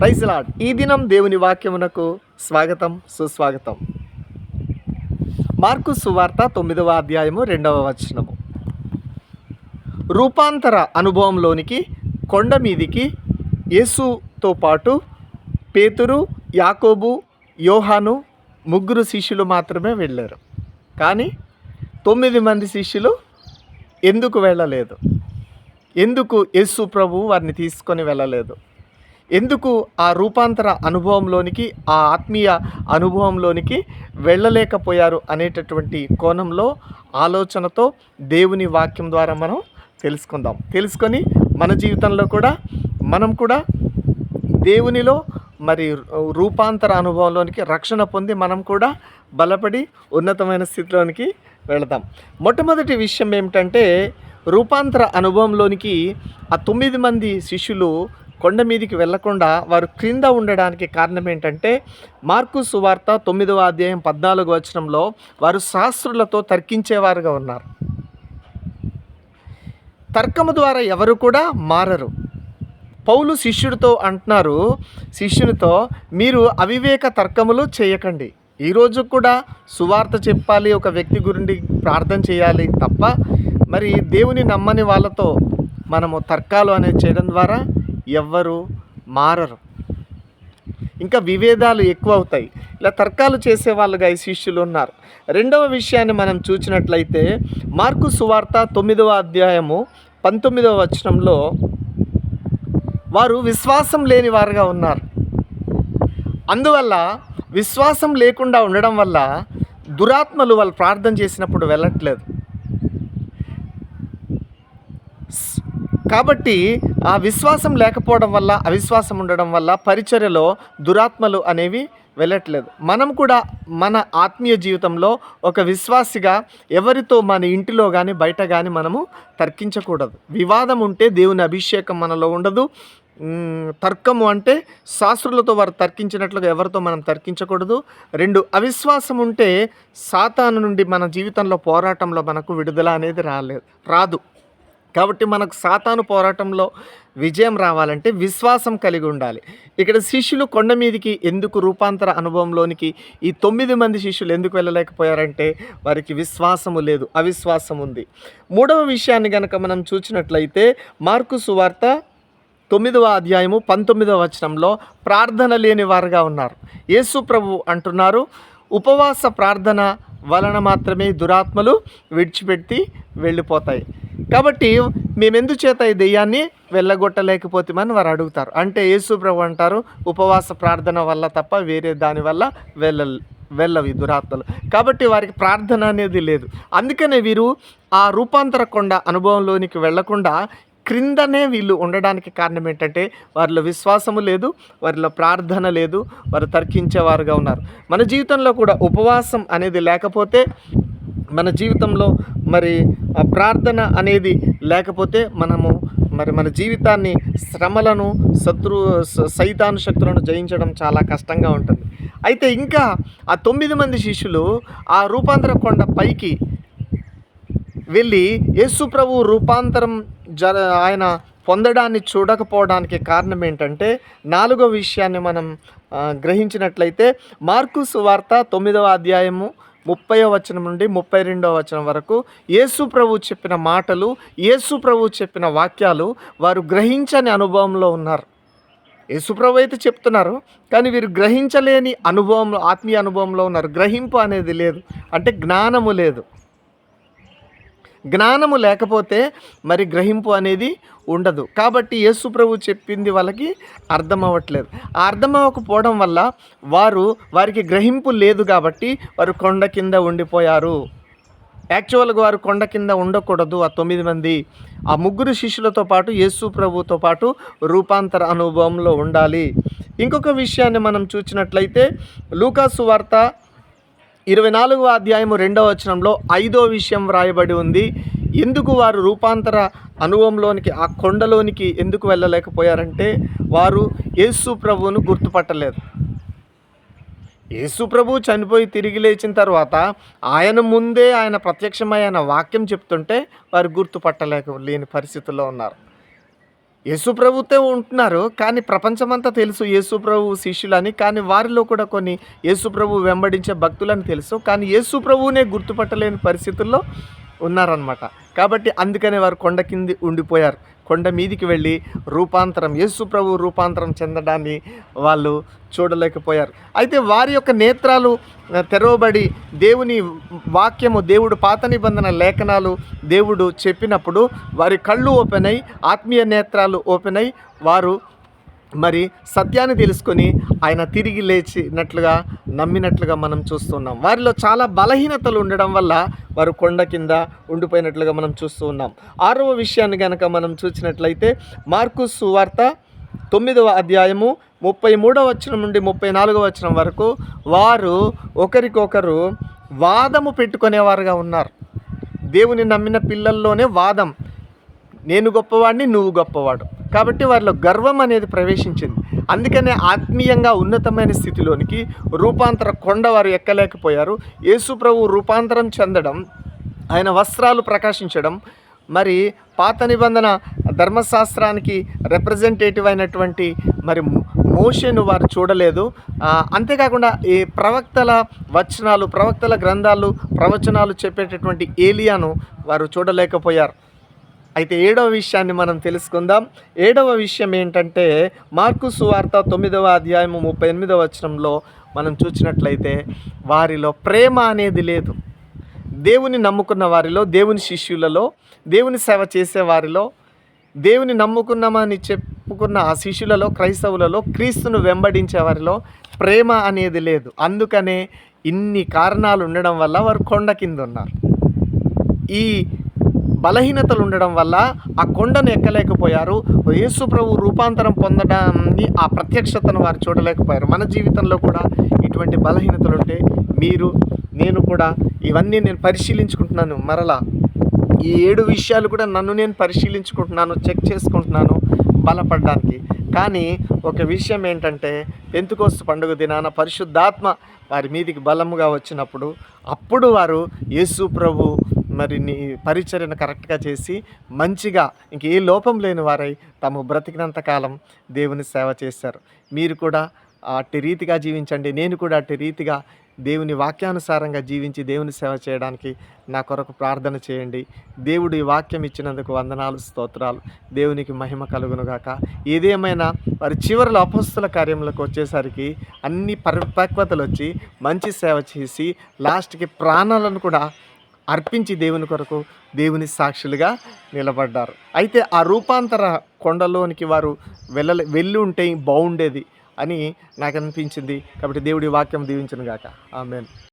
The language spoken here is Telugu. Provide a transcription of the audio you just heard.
Praise lord. ఈ దినం దేవుని వాక్యమునకు స్వాగతం సుస్వాగతం. మార్కు సువార్త తొమ్మిదవ అధ్యాయము రెండవ వచనము. రూపాంతర అనుభవంలోనికి కొండ మీదికి యేసుతో పాటు పేతురు యాకోబు యోహాను ముగ్గురు శిష్యులు మాత్రమే వెళ్ళారు. కానీ తొమ్మిది మంది శిష్యులు ఎందుకు వెళ్ళలేదు? ఎందుకు యేసు ప్రభు వారిని తీసుకొని వెళ్ళలేదు? ఎందుకు ఆ రూపాంతర అనుభవంలోనికి ఆ ఆత్మీయ అనుభవంలోనికి వెళ్ళలేకపోయారు అనేటటువంటి కోణంలో ఆలోచనతో దేవుని వాక్యం ద్వారా మనం తెలుసుకుందాం. తెలుసుకొని మన జీవితంలో కూడా మనం కూడా దేవునిలో మరి రూపాంతర అనుభవంలోనికి రక్షణ పొంది మనం కూడా బలపడి ఉన్నతమైన స్థితిలోనికి వెళదాం. మొట్టమొదటి విషయం ఏమిటంటే రూపాంతర అనుభవంలోనికి ఆ తొమ్మిది మంది శిష్యులు కొండ మీదికి వెళ్ళకుండా వారు క్రింద ఉండడానికి కారణం ఏంటంటే మార్కు సువార్త తొమ్మిదవ అధ్యాయం పద్నాలుగు వచనంలో వారు శాస్త్రులతో తర్కించేవారుగా ఉన్నారు. తర్కము ద్వారా ఎవరు కూడా మారరు. పౌలు శిష్యుడితో అంటున్నారు శిష్యునితో మీరు అవివేక తర్కములు చేయకండి. ఈరోజు కూడా సువార్త చెప్పాలి ఒక వ్యక్తి గురించి ప్రార్థన చేయాలి తప్ప మరి దేవుని నమ్మని వాళ్ళతో మనము తర్కాలు అనేది చేయడం ద్వారా ఎవ్వరు మారరు. ఇంకా విభేదాలు ఎక్కువ అవుతాయి ఇలా తర్కాలు చేసే వాళ్ళుగా ఈ శిష్యులు ఉన్నారు. రెండవ విషయాన్ని మనం చూసినట్లయితే మార్కు సువార్త తొమ్మిదవ అధ్యాయము పంతొమ్మిదవ వచనంలో వారు విశ్వాసం లేని వారుగా ఉన్నారు. అందువల్ల విశ్వాసం లేకుండా ఉండడం వల్ల దురాత్మలు వాళ్ళు ప్రార్థన చేసినప్పుడు వెళ్ళట్లేదు. కాబట్టి ఆ విశ్వాసం లేకపోవడం వల్ల అవిశ్వాసం ఉండడం వల్ల పరిచర్యలో దురాత్మలు అనేవి వెళ్ళట్లేదు. మనం కూడా మన ఆత్మీయ జీవితంలో ఒక విశ్వాసిగా ఎవరితో మన ఇంటిలో కానీ బయట కానీ మనము తర్కించకూడదు. వివాదం ఉంటే దేవుని అభిషేకం మనలో ఉండదు. తర్కము అంటే శాస్త్రులతో వారు తర్కించినట్లుగా ఎవరితో మనం తర్కించకూడదు. రెండు అవిశ్వాసం ఉంటే సాతాను నుండి మన జీవితంలో పోరాటంలో మనకు విడుదల అనేది రాలేదు రాదు. కాబట్టి మనకు సాతాను పోరాటంలో విజయం రావాలంటే విశ్వాసం కలిగి ఉండాలి. ఇక్కడ శిష్యులు కొండ మీదకి ఎందుకు రూపాంతర అనుభవంలోనికి ఈ తొమ్మిది మంది శిష్యులు ఎందుకు వెళ్ళలేకపోయారంటే వారికి విశ్వాసము లేదు అవిశ్వాసం ఉంది. మూడవ విషయాన్ని గనక మనం చూసినట్లయితే మార్కు సువార్త తొమ్మిదవ అధ్యాయము పంతొమ్మిదవ వచనంలో ప్రార్థన లేని వారుగా ఉన్నారు. యేసు ప్రభు అంటున్నారు ఉపవాస ప్రార్థన వలన మాత్రమే దురాత్మలు విడిచిపెట్టి వెళ్ళిపోతాయి. కాబట్టి మేమెందు చేత ఈ దెయ్యాన్ని వెళ్ళగొట్టలేకపోతామని వారు అడుగుతారు. అంటే యేసు ప్రభు అంటారు ఉపవాస ప్రార్థన వల్ల తప్ప వేరే దాని వల్ల వెళ్ళ వెళ్ళవి దురాత్మలు. కాబట్టి వారికి ప్రార్థన అనేది లేదు. అందుకనే వీరు ఆ రూపాంతర కొండ అనుభవంలోనికి వెళ్ళకుండా క్రిందనే వీళ్ళు ఉండడానికి కారణం ఏంటంటే వారిలో విశ్వాసము లేదు వారిలో ప్రార్థన లేదు వారు తర్కించేవారుగా ఉన్నారు. మన జీవితంలో కూడా ఉపవాసం అనేది లేకపోతే మన జీవితంలో మరి ప్రార్థన అనేది లేకపోతే మనము మరి మన జీవితాన్ని శ్రమలను శత్రు సైతాను శక్తులను జయించడం చాలా కష్టంగా ఉంటుంది. అయితే ఇంకా ఆ తొమ్మిది మంది శిష్యులు ఆ రూపాంతర కొండ పైకి వెళ్ళి యేసు ప్రభు రూపాంతరం జర ఆయన పొందడాన్ని చూడకపోవడానికి కారణం ఏంటంటే నాలుగో విషయాన్ని మనం గ్రహించినట్లయితే మార్కు సువార్త తొమ్మిదవ అధ్యాయము ముప్పై వచనం నుండి ముప్పై రెండవ వచనం వరకు యేసు ప్రభు చెప్పిన మాటలు యేసు ప్రభు చెప్పిన వాక్యాలు వారు గ్రహించని అనుభవంలో ఉన్నారు. యేసుప్రభు అయితే చెప్తున్నారు కానీ వీరు గ్రహించలేని అనుభవంలో ఆత్మీయ అనుభవంలో ఉన్నారు. గ్రహింపు అనేది లేదు అంటే జ్ఞానము లేదు. జ్ఞానము లేకపోతే మరి గ్రహింపు అనేది ఉండదు. కాబట్టి యేసు ప్రభు చెప్పింది వాళ్ళకి అర్థం అవ్వట్లేదు. ఆ అర్థం అవ్వకపోవడం వల్ల వారు వారికి గ్రహింపు లేదు కాబట్టి వారు కొండ కింద ఉండిపోయారు. యాక్చువల్గా వారు కొండ కింద ఉండకూడదు. ఆ తొమ్మిది మంది ఆ ముగ్గురు శిష్యులతో పాటు యేసు ప్రభుతో పాటు రూపాంతర అనుభవంలో ఉండాలి. ఇంకొక విషయాన్ని మనం చూసినట్లయితే లూకాసు వార్త ఇరవై నాలుగవ అధ్యాయము రెండవ వచనంలో ఐదో విషయం వ్రాయబడి ఉంది. ఎందుకు వారు రూపాంతర అనుభవంలోనికి ఆ కొండలోనికి ఎందుకు వెళ్ళలేకపోయారంటే వారు యేసు ప్రభువును గుర్తుపట్టలేదు. యేసు ప్రభు చనిపోయి తిరిగి లేచిన తర్వాత ఆయన ముందే ఆయన ప్రత్యక్షమై ఆయన వాక్యం చెప్తుంటే వారు గుర్తుపట్టలేక లేని పరిస్థితుల్లో ఉన్నారు. యేసు ప్రభుతే ఉంటున్నారు కానీ ప్రపంచమంతా తెలుసు యేసు ప్రభు శిష్యులని కానీ వారిలో కూడా కొన్ని యేసు ప్రభు వెంబడించే భక్తులని తెలుసు కానీ యేసు ప్రభువునే గుర్తుపట్టలేని పరిస్థితుల్లో ఉన్నారనమాట కాబట్టి అందుకనే వారు కొండ కింది ఉండిపోయారు. కొండ మీదికి వెళ్ళి రూపాంతరం యేసు ప్రభు రూపాంతరం చెందడాన్ని వాళ్ళు చూడలేకపోయారు. అయితే వారి యొక్క నేత్రాలు తెరవబడి దేవుని వాక్యము దేవుడు పాత నిబంధన లేఖనాలు దేవుడు చెప్పినప్పుడు వారి కళ్ళు ఓపెన్ అయి ఆత్మీయ నేత్రాలు ఓపెన్ అయి వారు మరి సత్యాన్ని తెలుసుకొని ఆయన తిరిగి లేచినట్లుగా నమ్మినట్లుగా మనం చూస్తున్నాం. వారిలో చాలా బలహీనతలు ఉండడం వల్ల వారు కొండ కింద ఉండిపోయినట్లుగా మనం చూస్తూ ఉన్నాం. ఆరవ విషయాన్ని కనుక మనం చూసినట్లయితే మార్కు సువార్త తొమ్మిదవ అధ్యాయము ముప్పై మూడవ వచనం నుండి ముప్పై నాలుగవ వచనం వరకు వారు ఒకరికొకరు వాదము పెట్టుకునేవారుగా ఉన్నారు. దేవుని నమ్మిన పిల్లల్లోనే వాదం. నేను గొప్పవాడిని నువ్వు గొప్పవాడు. కాబట్టి వారిలో గర్వం అనేది ప్రవేశించింది. అందుకనే ఆత్మీయంగా ఉన్నతమైన స్థితిలోనికి రూపాంతర కొండ వారు ఎక్కలేకపోయారు. యేసు ప్రభు రూపాంతరం చెందడం ఆయన వస్త్రాలు ప్రకాశించడం మరి పాత నిబంధన ధర్మశాస్త్రానికి రిప్రజెంటేటివ్ అయినటువంటి మరి మోషను వారు చూడలేదు. అంతేకాకుండా ఈ ప్రవక్తల వచనాలు ప్రవక్తల గ్రంథాలు ప్రవచనాలు చెప్పేటటువంటి ఏలియాను వారు చూడలేకపోయారు. అయితే ఏడవ విషయాన్ని మనం తెలుసుకుందాం. ఏడవ విషయం ఏంటంటే మార్కు సువార్త తొమ్మిదవ అధ్యాయము ముప్పై ఎనిమిదవ వచనంలో మనం చూసినట్లయితే వారిలో ప్రేమ అనేది లేదు. దేవుని నమ్ముకున్న వారిలో దేవుని శిష్యులలో దేవుని సేవ చేసే వారిలో దేవుని నమ్ముకున్నామని చెప్పుకున్న ఆ శిష్యులలో క్రైస్తవులలో క్రీస్తును వెంబడించే వారిలో ప్రేమ అనేది లేదు. అందుకనే ఇన్ని కారణాలు ఉండడం వల్ల వారు కొండ కింద ఉన్నారు. ఈ బలహీనతలు ఉండడం వల్ల ఆ కొండను ఎక్కలేకపోయారు. యేసు ప్రభు రూపాంతరం పొందడాన్ని ఆ ప్రత్యక్షతను వారు చూడలేకపోయారు. మన జీవితంలో కూడా ఇటువంటి బలహీనతలు ఉంటే మీరు నేను కూడా ఇవన్నీ నేను పరిశీలించుకుంటున్నాను. మరలా ఈ ఏడు విషయాలు కూడా నన్ను నేను పరిశీలించుకుంటున్నాను చెక్ చేసుకుంటున్నాను బలపడడానికి. కానీ ఒక విషయం ఏంటంటే పెంతుకోస్తు పండుగ దినాన పరిశుద్ధాత్మ వారి మీదికి బలముగా వచ్చినప్పుడు అప్పుడు వారు యేసు ప్రభు మరి నీ పరిచర్యను కరెక్ట్గా చేసి మంచిగా ఇంక ఏ లోపం లేని వారై తాము బ్రతికినంత కాలం దేవుని సేవ చేశారు. మీరు కూడా అట్టి రీతిగా జీవించండి. నేను కూడా అట్టి రీతిగా దేవుని వాక్యానుసారంగా జీవించి దేవుని సేవ చేయడానికి నా కొరకు ప్రార్థన చేయండి. దేవుడు ఈ వాక్యం ఇచ్చినందుకు వందనాలు స్తోత్రాలు. దేవునికి మహిమ కలుగునుగాక ఏదేమైనా వారి చివరిలో అపస్తుల కార్యములకు వచ్చేసరికి అన్ని పరిపక్వతలు వచ్చి మంచి సేవ చేసి లాస్ట్కి ప్రాణాలను కూడా అర్పించి దేవుని కొరకు దేవుని సాక్షులుగా నిలబడ్డారు. అయితే ఆ రూపాంతర కొండలోనికి వారు వెళ్ళలే వెళ్ళి ఉంటే బాగుండేది అని నాకు అనిపించింది. కాబట్టి దేవుడి వాక్యం దీవించను గాక ఆమెన్.